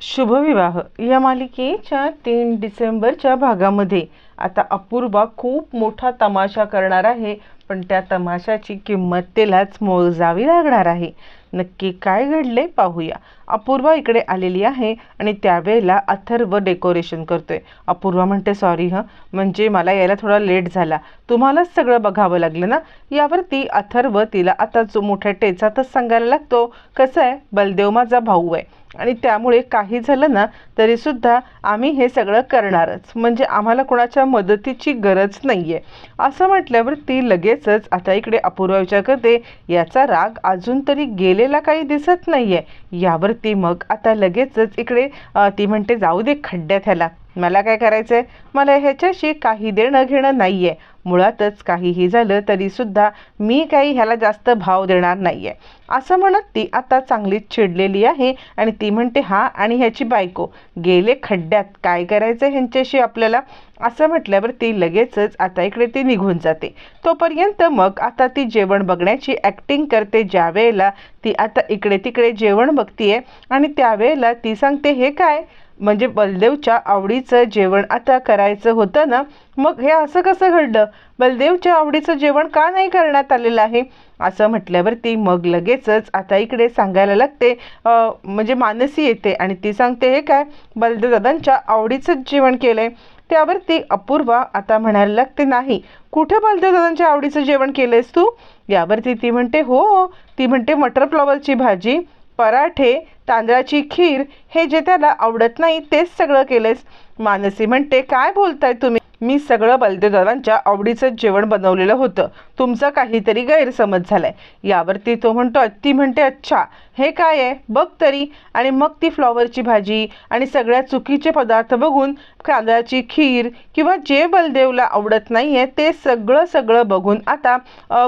शुभविवाह. या मालिकेच्या तीन डिसेंबरच्या भागामध्ये आता अपूर्वा खूप मोठा तमाशा करणार आहे पण त्या तमाशाची किंमत त्यालाच मोजावी लागणार आहे. नक्की काय घडले पाहूया. अपूर्वा इकडे आलेली आहे आणि त्यावेळेला अथर्व डेकोरेशन करतोय. अपूर्वा म्हणते सॉरी हं. म्हणजे मला यायला थोडा लेट झाला. तुम्हालाच सगळं बघावं लागलं ना? यावरती अथर्व तिला आता जो मोठ्या टेचातच सांगायला लागतो. कसं आहे? बलदेव माझा भाऊ आहे. आणि त्यामुळे काही झालं ना तरीसुद्धा आम्ही हे सगळं करणारच. म्हणजे आम्हाला कोणाच्या मदतीची गरज नाही आहे असं म्हटल्यावर ती लगेचच आता इकडे अपूर्वा विचार करते याचा राग अजून तरी गेलेला काही दिसत नाही आहे यावरती मग आता लगेचच इकडे ती म्हणते जाऊ दे खड्ड्यात ह्याला. मला काय करायचं आहे मला ह्याच्याशी काही देणं घेणं नाही आहे मुळातच काहीही झालं तरीसुद्धा मी काही ह्याला जास्त भाव देणार नाही आहे असं म्हणत ती आता चांगलीच चिडलेली आहे आणि ती म्हणते हा आणि ह्याची बायको. गेले खड्ड्यात. काय करायचं ह्यांच्याशी आपल्याला? असं म्हटल्यावर ती लगेचच आता इकडे ती निघून जाते. तोपर्यंत मग आता ती जेवण बघण्याची ॲक्टिंग करते. ज्या वेळेला ती आता इकडे तिकडे जेवण बघतीये आणि त्यावेळेला ती सांगते हे काय? म्हणजे बलदेवच्या आवडीचं जेवण आता करायचं होतं ना मग हे असं कसं घडलं? बलदेवच्या आवडीचं जेवण का नाही करण्यात आलेलं आहे? असं म्हटल्यावरती मग लगेचच आता इकडे सांगायला लागते म्हणजे मानसी येते आणि ती सांगते हे काय? बलदेव दादांच्या आवडीचंच जेवण केलंय. त्यावरती अपूर्वा आता म्हणायला लागते नाही कुठं बलदेव दादांच्या आवडीचं जेवण केलंयस तू? यावरती ती म्हणते हो ती म्हणते मटर फ्लॉवरची भाजी. पराठे तांदळाची खीर हे जे त्याला आवडत नाही तेच सगळं केलेस मानसी म्हणते काय बोलताय तुम्ही? मी सगळं बलदेवदादांच्या आवडीचं जेवण बनवलेलं होतं. तुमचा काहीतरी गैरसमज झालाय. यावरती तो म्हणतो ती म्हणते अच्छा हे काय आहे? बघ तरी. आणि मग ती फ्लॉवरची भाजी आणि सगळ्या चुकीचे पदार्थ बघून कांद्याची खीर किंवा जे बलदेवला आवडत नाही आहे ते सगळं सगळं बघून आता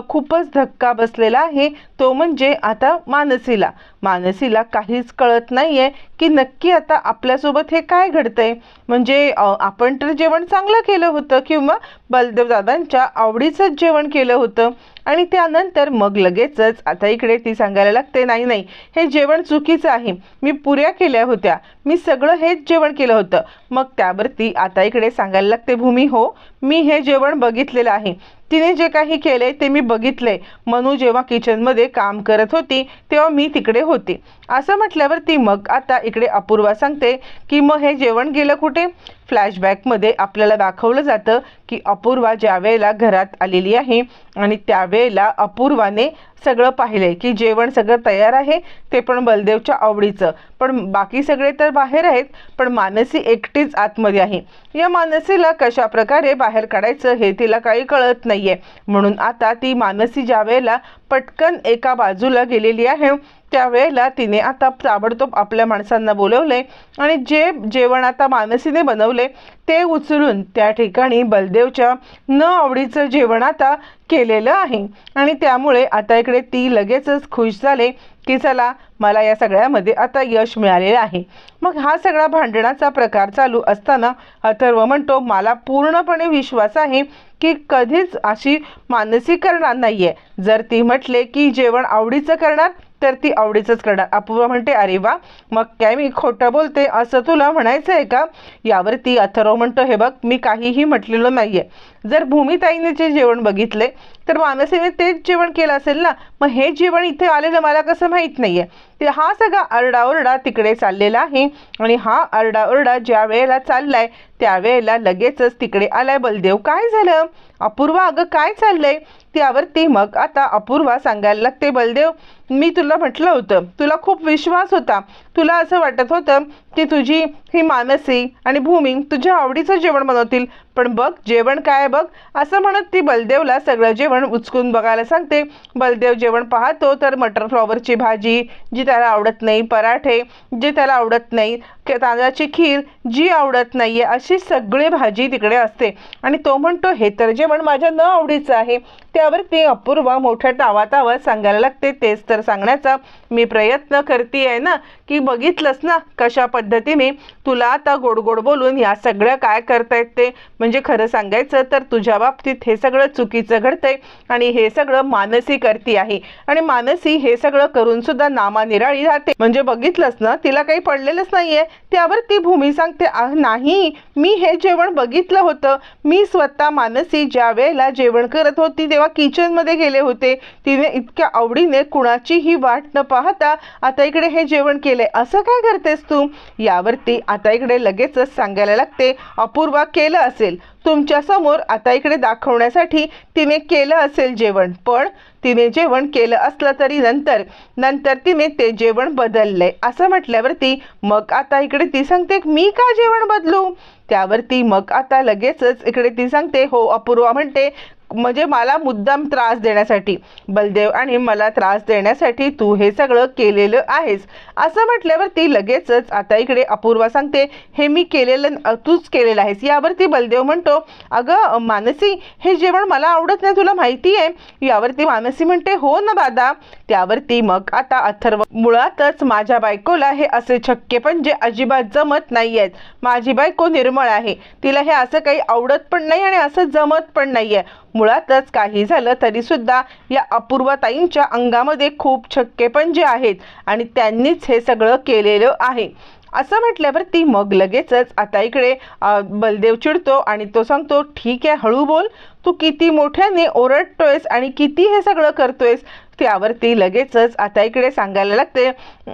खूपच धक्का बसलेला आहे. तो म्हणजे आता मानसीला. मानसीला काहीच कळत नाही आहे की नक्की आता आपल्यासोबत हे काय घडतंय. म्हणजे आपण तर जेवण चांगलं केलं होतं किंवा बलदेवदादांच्या आवडीचंच जेवण केलं होतं. आणि त्यानंतर मग लगेचच आता इकडे ती सांगायला लागते नाही नाही हे जेवण चुकीचं आहे. मी पुऱ्या केल्या होत्या. मी सगळं हेच जेवण केलं होतं. मग त्यावरती आता इकडे सांगायला लागते भूमी हो मी हे जेवण बघितलेलं आहे. तिने जे काही केले ते मी बघितले मनू जेव्हा किचनमध्ये काम करत होती तेव्हा मी तिकडे होते. असं म्हटल्यावर ती मग आता इकडे अपूर्वा सांगते की मग हे जेवण गेलं कुठे? फ्लॅशबॅकमध्ये आपल्याला दाखवलं जातं की अपूर्वा ज्या वेळेला घरात आलेली आहे आणि त्यावेळेला अपूर्वाने सगळं पाहिलंय की जेवण सगळं तयार आहे ते पण बलदेवच्या आवडीचं. पण बाकी सगळे तर बाहेर आहेत पण मानसी एकटीच आतमध्ये आहे. या मानसीला कशा प्रकारे बाहेर काढायचं हे तिला काही कळत नाहीये. म्हणून आता ती मानसी ज्या वेळेला पटकन एका बाजूला गेलेली आहे त्यावेळेला तिने आता ताबडतोब आपल्या माणसांना बोलवले आणि जे जेवण आता मानसीने बनवले ते उचलून त्या ठिकाणी बलदेवच्या न आवडीचं जेवण आता केलेलं आहे. आणि त्यामुळे आता इकडे ती लगेचच खुश झाले की चला मला या सगळ्यामध्ये आता यश मिळालेलं आहे. मग हा सगळा भांडणाचा प्रकार चालू असताना अथर्व म्हणतो मला पूर्णपणे विश्वास आहे की कधीच अशी मानसी करणार नाही आहे जर ती म्हटले की जेवण आवडीचं करणार तर ती आवडीचंच करणार. अपूर्वा म्हणते अरे वा मग काय मी खोटं बोलते? असं तुला म्हणायचं आहे का यावरती अथर्व म्हणतो हे बघ मी काहीही म्हटलेलं नाही आहे जर भूमिताईने जे जेवण बघितले तर मानसीने तेच जेवण केलं असेल ना मग हे जेवण इथे आलेलं मला कसं माहीत नाही आहे ते हा सगळा आरडाओरडा तिकडे चाललेला आहे आणि हा आरडाओरडा ज्या वेळेला चाललाय त्यावेळेला लगेचच तिकडे आलाय बलदेव. काय झालं? अपूर्वा अगं काय चाललंय? त्यावरती मग आता अपूर्वा सांगायला लागते बलदेव मी तुला म्हटलं होतं तुला खूप विश्वास होता. तुला असं वाटत होतं की तुझी ही मानसी आणि भूमी तुझ्या आवडीचं जेवण बनवतील. पण बघ जेवण काय बघ? असं म्हणत ती बलदेवला सगळं जेवण उचकून बघायला सांगते. बलदेव जेवण पाहतो तर मटर फ्लॉवरची भाजी जी त्याला आवडत नाही पराठे जे त्याला आवडत नाही तांदळाची खीर जी आवडत नाही आहे अशी सगळी भाजी तिकडे असते. आणि तो म्हणतो हे तर जेवण माझ्या न आवडीचं आहे. त्यावर ती अपूर्वा मोठ्या टावातावर सांगायला लागते. तेच तर सांगण्याचा मी प्रयत्न करते आहे ना? की बघितलंस ना कशा पद्धतीने तुला आता गोड गोड बोलून या सगळं काय करतायत ते म्हणजे खरं सांगायचं तर तुझ्या बाबतीत हे सगळं चुकीचं घडतंय आणि हे सगळं मानसी करती आहे. आणि मानसी हे सगळं करून सुद्धा नामानिराळी राहते. म्हणजे बघितलंच ना तिला काही पडलेलंच नाहीये. त्यावर ती भूमी सांगते "आह, नाही मी हे जेवण बघितलं होतं. मी स्वतः मानसी ज्या वेळेला जेवण करत होती तेव्हा किचनमध्ये गेले होते. तिने इतक्या आवडीने कुणाचीही वाट न पाहता आता इकडे हे जेवण केलंय. असं काय करतेस तू? यावरती आता इकडे लगेचच सांगायला लागते. अपूर्वा केलं असेल. तुमच्यासमोर आता इकडे दाखवण्यासाठी तिने केलं असेल जेवण. पण तिने जेवण केलं असलं तरी नंतर नंतर तिने ते जेवण बदललंय असं म्हटल्यावरती मग आता इकडे ती सांगते मी का जेवण बदलू? त्यावरती मग आता लगेचच इकडे ती सांगते हो अपूर्वा म्हणते म्हणजे मला मुद्दाम त्रास देण्यासाठी बलदेव आणि मला त्रास देण्यासाठी तू हे सगळं केलेलं आहेस. असं म्हटल्यावर ती लगेचच आता इकडे अपूर्वा सांगते हे मी केलेलं तूच केलेलं आहेस. यावरती बलदेव म्हणतो अगं मानसी हे जेवण मला आवडत नाही तुला माहिती आहे? यावरती मानसी म्हणते हो ना दादा. त्यावरती मग आता अथर्व मुळातच माझ्या बायकोला हे असे छक्के पण जे अजिबात जमत नाही आहेत माझी बायको निर्मळ आहे. तिला हे असं काही आवडत पण नाही आणि असं जमत पण नाही आहे मुळातच काही झालं तरी सुद्धा या अपूर्वताईंच्या अंगामध्ये खूप छक्के पण जे आहेत आणि त्यांनीच हे सगळं केलेलं आहे. असं म्हटल्यावर ती मग लगेचच आता इकडे बलदेव चिडतो आणि तो सांगतो ठीक आहे हळू बोल. तू किती मोठ्याने ओरडतोयस आणि किती हे सगळं करतोयस? त्यावरती लगेचच आता इकडे सांगायला लागते.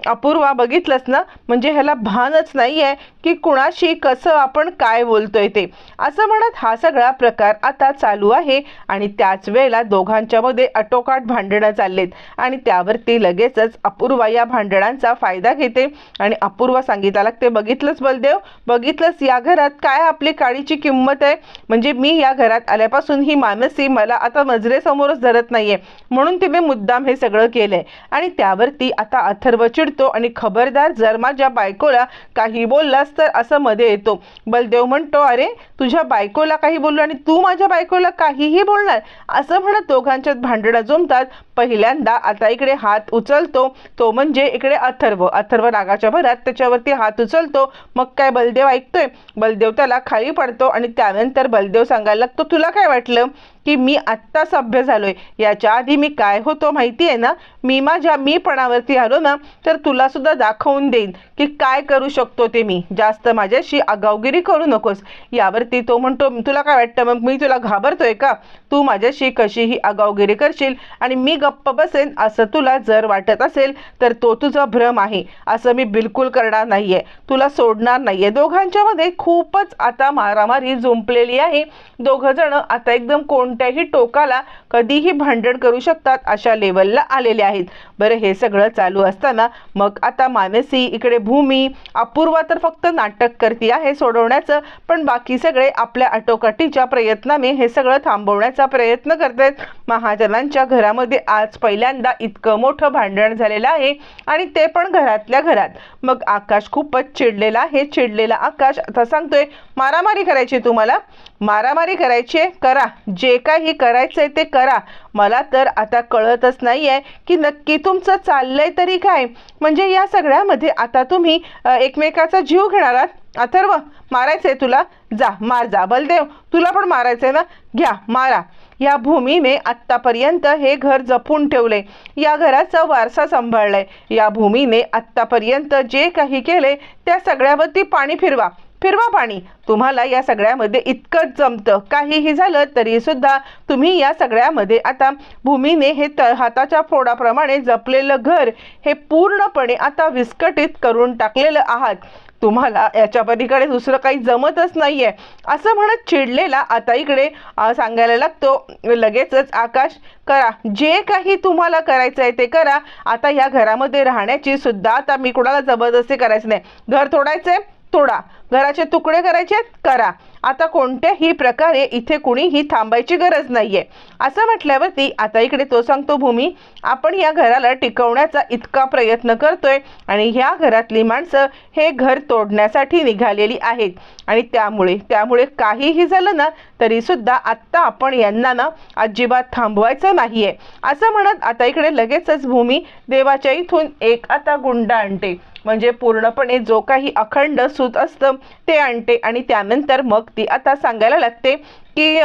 अपूर्वा बघितलंच ना? म्हणजे ह्याला भानच नाही आहे की कुणाशी कसं आपण काय बोलतोय ते. असं म्हणत हा सगळा प्रकार आता चालू आहे आणि त्याच वेळेला दोघांच्यामध्ये अटोकाट भांडणं चाललेत. आणि त्यावरती लगेचच अपूर्वा या भांडणांचा फायदा घेते. आणि अपूर्वा सांगितला लागते बघितलंच बलदेव? बघितलंच या घरात काय आपली काळीची किंमत आहे? म्हणजे मी या घरात आल्यापासून ही मानसी मला आता नजरेसमोरच धरत नाहीये. म्हणून तिने मुद्दाम हे सगळं केलंय. आणि त्यावरती आता अथर्व चिडतो आणि खबरदार जर माझ्या बायकोला काही बोललास तर असं मध्ये येतो. बलदेव म्हणतो अरे तुझ्या बायकोला काही बोललो आणि तू माझ्या बायकोला काहीही बोलणार? असं म्हणत दोघांच्यात भांडणं जमतात. पहिल्यांदा आता इकडे हात उचलतो. तो म्हणजे इकडे अथर्व. अथर्व रागाच्या भरात त्याच्यावरती हात उचलतो. मग काय बलदेव ऐकतोय? बलदेव त्याला खाली पडतो आणि त्यानंतर बलदेव सांगायला लागतो तुला काय वाटलं? की मी आत्ता सभ्य झालो आहे याच्या आधी मी काय होतो माहिती आहे ना? मी माझ्या मीपणावरती आलो ना तर तुलासुद्धा दाखवून देईन की काय करू शकतो ते मी. जास्त माझ्याशी आगावगिरी करू नकोस. यावरती तो म्हणतो तुला काय वाटतं मग? मी तुला घाबरतोय का? तू माझ्याशी कशीही आगावगिरी करशील आणि मी गप्प बसेन असं तुला जर वाटत असेल तर तो तुझा भ्रम आहे. असं मी बिलकुल करणार नाहीये. तुला सोडणार नाहीये. दोघांच्यामध्ये खूपच आता मारामारी जुंपलेली आहे. दोघं जण आता एकदम कोण कोणत्याही टोकाला कधीही भांडण करू शकतात अशा लेवलला आलेले आहेत. बरं हे सगळं चालू असताना मग आता मानसी इकडे भूमी अपूर्वा तर फक्त नाटक करते आहे सोडवण्याचं पण बाकी सगळे आपल्या आटोकाटीच्या प्रयत्नाने हे सगळं थांबवण्याचा प्रयत्न करत आहेत महाजनांच्या घरामध्ये आज पहिल्यांदा इतकं मोठं भांडण झालेलं आहे आणि ते पण घरातल्या घरात. मग आकाश खूपच चिडलेला आहे. चिडलेला आकाश आता सांगतोय मारामारी करायची तुम्हाला? मारामारी करायची आहे? करा. जे काही करायचंय ते करा. मला तर आता कळतच नाही आहे की नक्की तुमचं चाललंय तरी काय. म्हणजे या सगळ्यामध्ये आता तुम्ही एकमेकाचा जीव घेणार आहात. अथर्व मारायचंय तुला? जा मार जा. बलदेव तुला पण मारायचंय ना? घ्या मारा. या भूमीने आत्तापर्यंत हे घर जपून ठेवले या घराचा वारसा सांभाळलाय. या भूमीने आत्तापर्यंत जे काही केले त्या सगळ्यावरती पाणी फिरवा. फिरवा पाणी. तुम्हाला या सगळ्यामध्ये इतकंच जमतं. काहीही झालं तरी सुद्धा तुम्ही या सगळ्यामध्ये आता भूमीने हे त हाताच्या फोडाप्रमाणे जपलेलं घर हे पूर्णपणे आता विस्कटीत करून टाकलेलं आहात. तुम्हाला याच्या पलीकडे दुसरं काही जमतच नाहीये. असं म्हणत चिडलेला आता इकडे सांगायला लागतो लगेचच आकाश करा. जे काही तुम्हाला करायचं आहे ते करा. आता या घरामध्ये राहण्याची सुद्धा आता मी कुणाला जबरदस्ती करायची नाही. घर तोडायचंय? तोडा. घराचे तुकडे करायचे आहेत? करा. आता कोणत्याही प्रकारे इथे कुणीही थांबायची गरज नाहीये. असं म्हटल्यावरती आता इकडे तो सांगतो भूमी आपण या घराला टिकवण्याचा इतका प्रयत्न करतोय आणि ह्या घरातली माणसं हे घर तोडण्यासाठी निघालेली आहेत. आणि त्यामुळे त्यामुळे काहीही झालं ना तरी सुद्धा आत्ता आपण यांना ना अजिबात थांबवायचं नाहीये. असं म्हणत आता इकडे लगेचच भूमी देवाच्या इथून एक आता गुंडा आणते. म्हणजे पूर्णपणे जो काही अखंड सूत असतं ते आणते आणि त्यानंतर मग ती आता सांगायला लागते की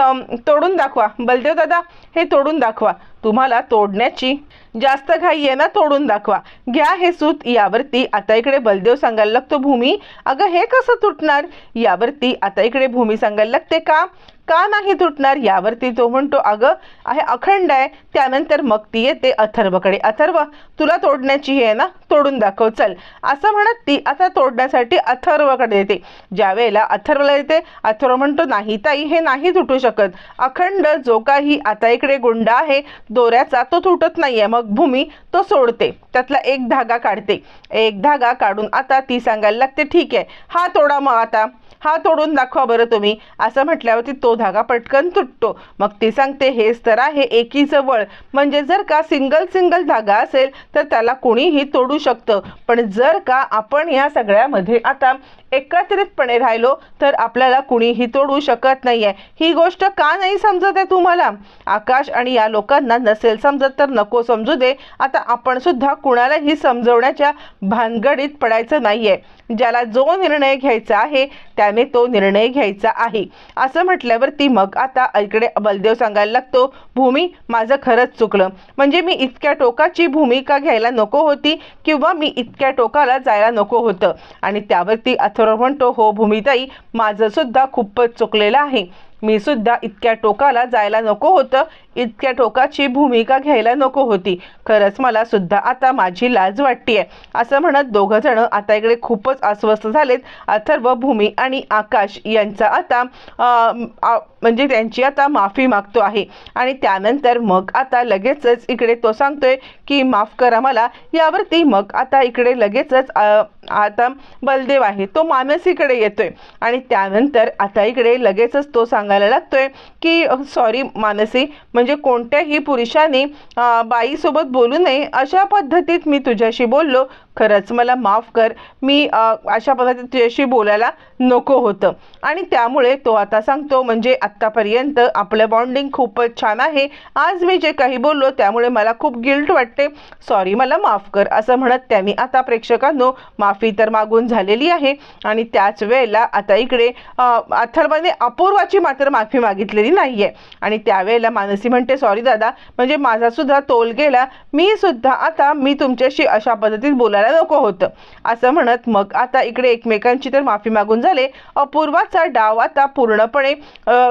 तोडून दाखवा. बलदेव दादा हे तोडून दाखवा. तुम्हाला तोडण्याची जास्त घाई आहे ना तोडून दाखवा. घ्या हे सूत. यावरती आता इकडे बलदेव सांगायला लागतो भूमी अगं हे कसं तुटणार? यावरती आता इकडे भूमी सांगायला लागते का? का नाही तुटणार यावरती तो म्हणतो अगं आहे अखंड आहे त्यानंतर मग ती येते अथर्वकडे. अथर्व तुला तोडण्याची हे आहे ना तोडून दाखव चल. असं म्हणत ती आता तोडण्यासाठी अथर्वकडे येते. ज्या वेळेला अथर्वला येते अथर्व म्हणतो नाही ताई हे नाही तुटू शकत. अखंड जो काही आता इकडे गुंडा आहे दोऱ्याचा तो तुटत नाहीये. मग भूमी तो सोडते. त्यातला एक धागा काढते. एक धागा काढून आता ती सांगायला लागते ठीक आहे हा तोडा मग आता. हा तोडून दाखवा बरं तुम्ही. असं म्हटल्यावरती तो धागा पटकन तुटतो. मग ती सांगते हेच तर आहे एकीचं वळ म्हणजे जर का सिंगल सिंगल धागा असेल तर त्याला कोणीही तोडू शकतं. पण जर का आपण या सगळ्यामध्ये आता एकत्रितपणे राहिलो तर आपल्याला कुणीही तोडू शकत नाही आहे ही गोष्ट का नाही समजत आहे तुम्हाला? आकाश आणि या लोकांना नसेल समजत तर नको समजू दे. आता आपण सुद्धा कुणालाही समजवण्याच्या भानगडीत पडायचं नाही आहे ज्याला जो निर्णय घ्यायचा आहे त्याने तो निर्णय घ्यायचा आहे. असं म्हटल्यावरती मग आता इकडे बलदेव सांगायला लागतो भूमी माझं खरंच चुकलं. म्हणजे मी इतक्या टोकाची भूमिका घ्यायला नको होती किंवा मी इतक्या टोकाला जायला नको होतं. आणि त्यावरती अथर्व म्हणतो हो भूमिताई माझं सुद्धा खूपच चुकलेलं आहे. मी सुद्धा इतक्या टोकाला जायला नको होतं. इतक्या टोकाची भूमिका घ्यायला नको होती. खरंच मला सुद्धा आता माझी लाज वाटतीये. असं म्हणत दोघं जण आता इकडे खूपच अस्वस्थ झालेत. अथर्व भूमी आणि आकाश यांचा आता आ, आ- म्हणजे त्यांची आता माफी मागतो आहे. आणि त्यानंतर मग आता लगेचच इकडे तो सांगतोय की माफ करा मला. यावरती मग आता इकडे लगेचच आता बलदेव आहे. तो मानसीकडे येतोय. आणि त्यानंतर आता इकडे लगेचच तो सांगायला लागतोय की सॉरी मानसी म्हणजे कोणत्याही पुरुषाने बाईसोबत बोलू नये. अशा पद्धतीत मी तुझ्याशी बोललो. खरंच मला माफ कर. मी अशा पद्धतीत तुझ्याशी बोलायला नको होतं. आणि त्यामुळे तो आता सांगतो म्हणजे आत्तापर्यंत आपलं बॉन्डिंग खूपच छान आहे. आज मी जे काही बोललो त्यामुळे मला खूप गिल्ट वाटते. सॉरी मला माफ कर असं म्हणत त्यांनी आता प्रेक्षकांनो माफी तर मागून झालेली आहे. आणि त्याच वेळेला आता इकडे अथर्वाने अथर्वने अपूर्वाची मात्र माफी मागितलेली नाही आहे आणि त्यावेळेला मानसी म्हणते सॉरी दादा म्हणजे माझा सुद्धा तोल गेला. मी सुद्धा आता मी तुमच्याशी अशा पद्धतीत बोलायला नको होतं. असं म्हणत मग आता इकडे एकमेकांची तर माफी मागून झाले. अपूर्वाचा डाव आता पूर्णपणे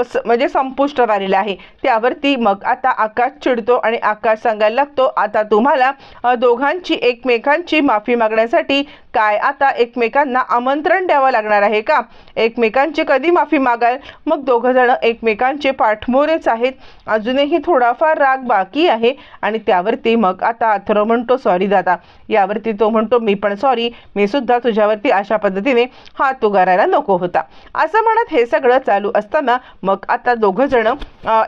स- म्हणजे संपुष्टात आलेला आहे. त्यावरती मग आता आकाश चिडतो आणि आकाश सांगायला लागतो आता तुम्हाला दोघांची एकमेकांची माफी मागण्यासाठी काय? आता एकमेकांना आमंत्रण द्यावं लागणार आहे का? एकमेकांची कधी माफी मागाल? मग दोघं जण एकमेकांचे पाठमोरेच आहेत. अजूनही थोडाफार राग बाकी आहे आणि त्यावरती मग आता अथर्व म्हणतो सॉरी दादा. यावरती तो म्हणतो मी पण सॉरी मी सुद्धा तुझ्यावरती अशा पद्धतीने हात उगारायला नको होता. असं म्हणत हे सगळं चालू असताना मग आता दोघं जण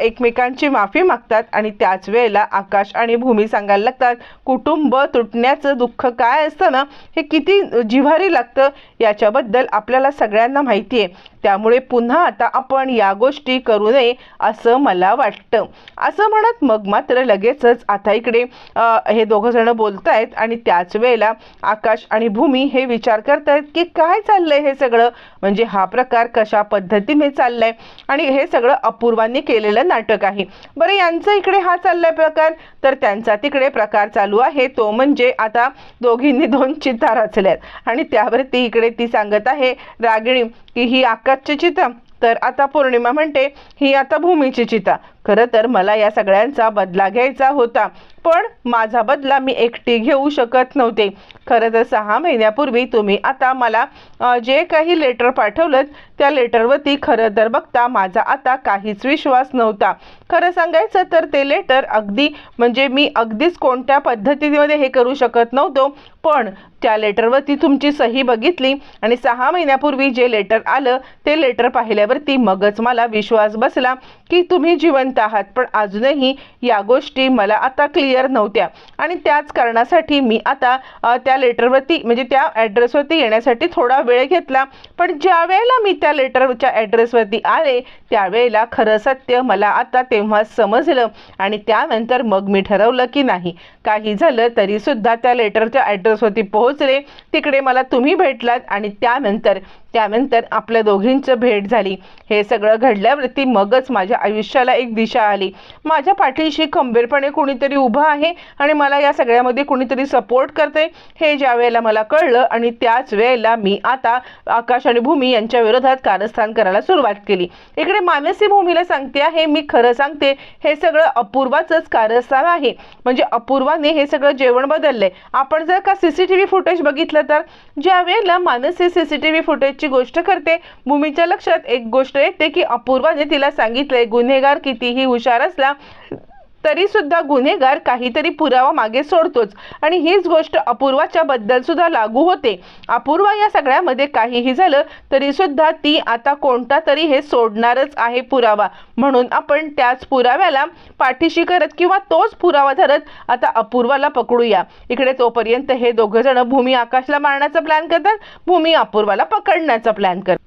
एकमेकांची माफी मागतात आणि त्याच वेळेला आकाश आणि भूमी सांगायला लागतात कुटुंब तुटण्याचं दुःख काय असतं ना? हे किती जिव्हारी लागतं याच्याबद्दल आपल्याला सगळ्यांना माहिती आहे. त्यामुळे पुन्हा आता आपण या गोष्टी करू नये असं मला वाटतं. असं म्हणत मग मात्र लगेचच आता इकडे हे दोघं जण आहेत आणि त्याच वेळेला आकाश आणि भूमी हे विचार करत आहेत की काय चाललंय हे सगळं? म्हणजे हा प्रकार कशा पद्धतीने चाललाय? आणि हे सगळं अपूर्वांनी केलेलं नाटक आहे. बरं यांचं इकडे हा चाललाय प्रकार? तर त्यांचा तिकडे प्रकार चालू आहे. तो म्हणजे आता दोघींनी दोन चिता रचल्यात आणि त्यावरती इकडे ती सांगत आहे रागिणी की ही आकाशची चिता तर आता पौर्णिमा म्हणते ही आता भूमीची चिता. खरं तर मला या सगळ्यांचा बदला घ्यायचा होता. पण माझा बदला मी एकटी घेऊ शकत नव्हते. खरं तर सहा महिन्यापूर्वी तुम्ही आता मला जे काही लेटर पाठवलं त्या लेटरवरती खरं तर बघता माझा आता काहीच विश्वास नव्हता. खरं सांगायचं तर ते लेटर अगदी म्हणजे मी अगदीच कोणत्या पद्धतीमध्ये हे करू शकत नव्हतो. पण त्या लेटरवरती तुमची सही बघितली आणि सहा महिन्यापूर्वी जे लेटर आलं ते लेटर पाहिल्यावरती मगच मला विश्वास बसला. की तुम्ही जिवंत आहात. पण अजूनही या गोष्टी मला आता क्लिअर नव्हत्या. आणि त्याच कारणासाठी मी आता त्या लेटरवरती म्हणजे त्या ॲड्रेसवरती येण्यासाठी थोडा वेळ घेतला. पण ज्या वेळेला मी त्या लेटरच्या ॲड्रेसवरती आले त्यावेळेला खरं सत्य मला आता तेव्हा समजलं. आणि त्यानंतर मग मी ठरवलं की नाही. काही झालं तरीसुद्धा त्या लेटरच्या ॲड्रेसवरती पोहोचले. तिकडे मला तुम्ही भेटलात. आणि त्यानंतर त्यानंतर आपल्या दोघींचं भेट झाली. हे सगळं घडल्यावरती मगच माझ्या आयुष्याला एक दिशा आली. माझ्या पाठीशी खंबीरपणे कोणीतरी उभं आहे आणि मला या सगळ्यामध्ये कोणीतरी सपोर्ट करते हे ज्या वेळेला मला कळलं आणि त्याच वेळेला मी आता आकाश आणि भूमी यांच्या विरोधात कारस्थान करायला सुरुवात केली. इकडे मानसी भूमीला सांगते आहे मी खरं सांगते हे सगळं अपूर्वाचंच कारस्थान आहे. म्हणजे अपूर्वाने हे सगळं जेवण बदललंय. आपण जर का सीसीटीव्ही फुटेज बघितलं तर ज्या वेळेला मानसी सीसीटीव्ही फुटेजची गोष्ट करते. भूमीच्या लक्षात एक गोष्ट येते की अपूर्वाने तिला सांगितले गुन्हेगार कितीही हुशार असला तरी सुद्धा गुन्हेगार काहीतरी पुरावा मागे सोडतोच. आणि हीच गोष्ट अपूर्वाच्या बद्दल सुद्धा लागू होते. अपूर्वा या सगळ्यामध्ये काहीही झालं तरी सुद्धा ती आता कोणता तरी हे सोडणारच आहे पुरावा. म्हणून आपण त्याच पुराव्याला पाठीशी करत किंवा तोच पुरावा धरत आता अपूर्वाला पकडूया. इकडे तोपर्यंत हे दोघं जण भूमी आकाशला मारण्याचा प्लॅन करतात भूमी अपूर्वाला पकडण्याचा प्लॅन करतात.